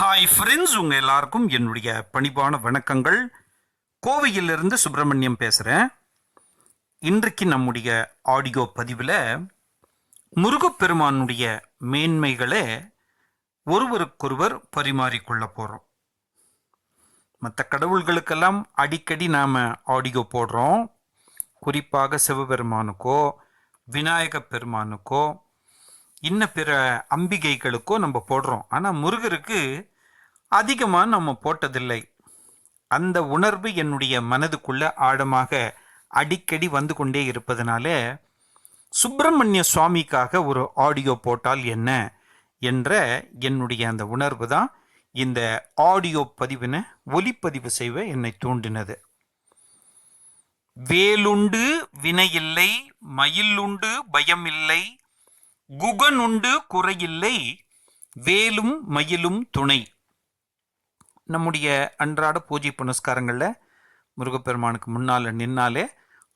Hi friends உங்கள் எல்லாருக்கும் என்னுடைய பணிவான வணக்கங்கள். கோவையிலிருந்து சுப்பிரமணியம் பேசுகிறேன் இன்றைக்கு நம்முடைய ஆடியோ பதிவில் முருகப்பெருமானுடைய மேன்மைகளை ஒருவருக்கொருவர் பரிமாறிக்கொள்ள போகிறோம் மற்ற கடவுள்களுக்கெல்லாம் அடிக்கடி நாம் ஆடியோ போடுறோம். குறிப்பாக சிவபெருமானுக்கோ விநாயகப் பெருமானுக்கோ இன்ன பிற அம்பிகைகளுக்கோ நம்ம போடுறோம். ஆனால் முருகருக்கு அதிகமாக நம்ம போட்டதில்லை. அந்த உணர்வு என்னுடைய மனதுக்குள்ள ஆழமாக அடிக்கடி வந்து கொண்டே இருப்பதனால சுப்பிரமணிய சுவாமிக்காக ஒரு ஆடியோ போட்டால் என்ன என்ற என்னுடைய அந்த உணர்வு தான் இந்த ஆடியோ பதிவினை ஒலிப்பதிவு செய்வ என்னை தூண்டினது. வேலுண்டு வினையில்லை மயிலுண்டு பயமில்லை குகன் உண்டு குறையில்லை வேலும் மயிலும் துணை. நம்முடைய அன்றாட பூஜை புனஸ்காரங்களில் முருகப்பெருமானுக்கு முன்னால் நின்னாலே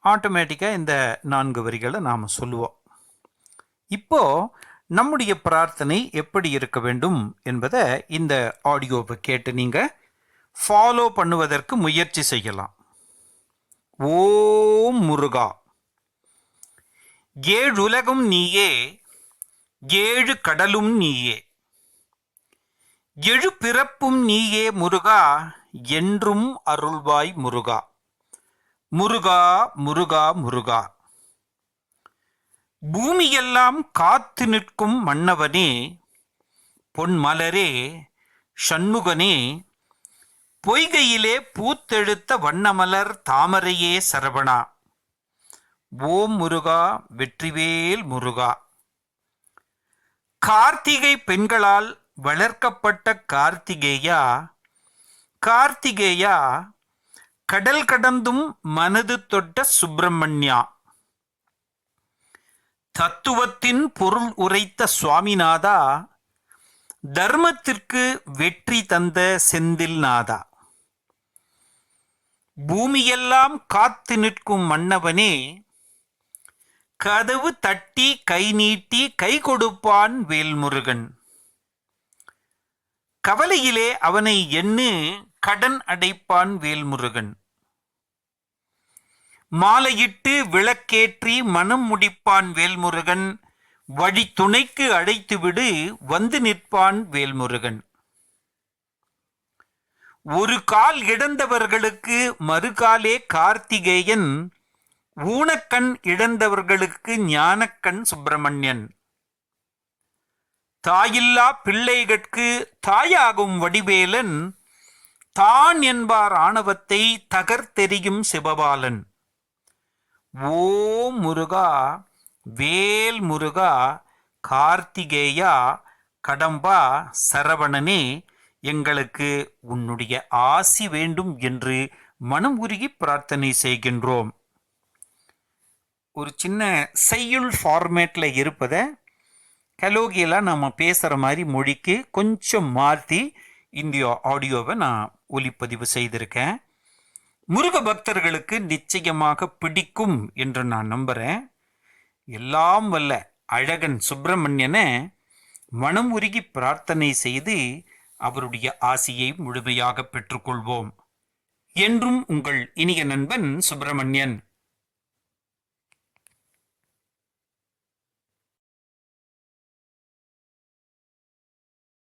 ஆட்டோமேட்டிக்காக இந்த நான்கு வரிகளை நாம் சொல்லுவோம். இப்போ நம்முடைய பிரார்த்தனை எப்படி இருக்க வேண்டும் என்பதை இந்த ஆடியோவை கேட்டு நீங்கள் ஃபாலோ பண்ணுவதற்கு முயற்சி செய்யலாம். ஓம் முருகா. ஏழுலகும் நீயே ஏழு கடலும் நீயே. எழு பிறப்பும் நீயே முருகா என்றும் அருள்வாய் முருகா. முருகா முருகா முருகா. பூமியெல்லாம் காத்து நிற்கும் மன்னவனே பொன்மலரே சண்முகனே பொய்கையிலே பூத்தெழுத்த வண்ணமலர் தாமரையே சரவணா. ஓம் முருகா வெற்றிவேல் முருகா. கார்த்திகை பெண்களால் வளர்க்கப்பட்ட கார்த்திகேயா கார்த்திகேயா கடல் கடந்தும் மனது தொட்ட சுப்பிரமணியா. தத்துவத்தின் பொருள் உரைத்த சுவாமிநாதா தர்மத்திற்கு வெற்றி தந்த செந்தில் நாதா. பூமியெல்லாம் காத்து நிற்கும் மன்னவனே கதவு தட்டி கை நீட்டி கை கொடுப்பான் வேல்முருகன். கவலையிலே அவனை எண்ணு கடன் அடைப்பான் வேல்முருகன். மாலையிட்டு விளக்கேற்றி மனம் முடிப்பான் வேல்முருகன். வழி துணைக்கு அழைத்துவிடு வந்து நிற்பான் வேல்முருகன். ஒரு கால் இழந்தவர்களுக்கு மறுகாலே கார்த்திகேயன் ஊனக்கண் இழந்தவர்களுக்கு ஞானக்கண் சுப்பிரமணியன். தாயில்லா பிள்ளைகட்கு தாயாகும் வடிவேலன் தான் என்பார் ஆணவத்தை தகர்த்தெறியும் சிவபாலன். ஓ முருகா வேல் முருகா கார்த்திகேயா கடம்பா சரவணனே எங்களுக்கு உன்னுடைய ஆசி வேண்டும் என்று மனம் உருகி பிரார்த்தனை செய்கின்றோம். ஒரு சின்ன செய்யுள் ஃபார்மேட்டில் இருப்பதை கலோகியலாக நம்ம பேசுகிற மாதிரி மொழிக்கு கொஞ்சம் மாற்றி இந்தியா ஆடியோவை நான் ஒலிப்பதிவு செய்திருக்கேன். முருக பக்தர்களுக்கு நிச்சயமாக பிடிக்கும் என்று நான் நம்புகிறேன் எல்லாம் வல்ல அழகன் சுப்பிரமணியனை மனம் உருகி பிரார்த்தனை செய்து அவருடைய ஆசியை முழுமையாக பெற்றுக்கொள்வோம். என்றும் உங்கள் இனிய நண்பன் சுப்பிரமணியன்.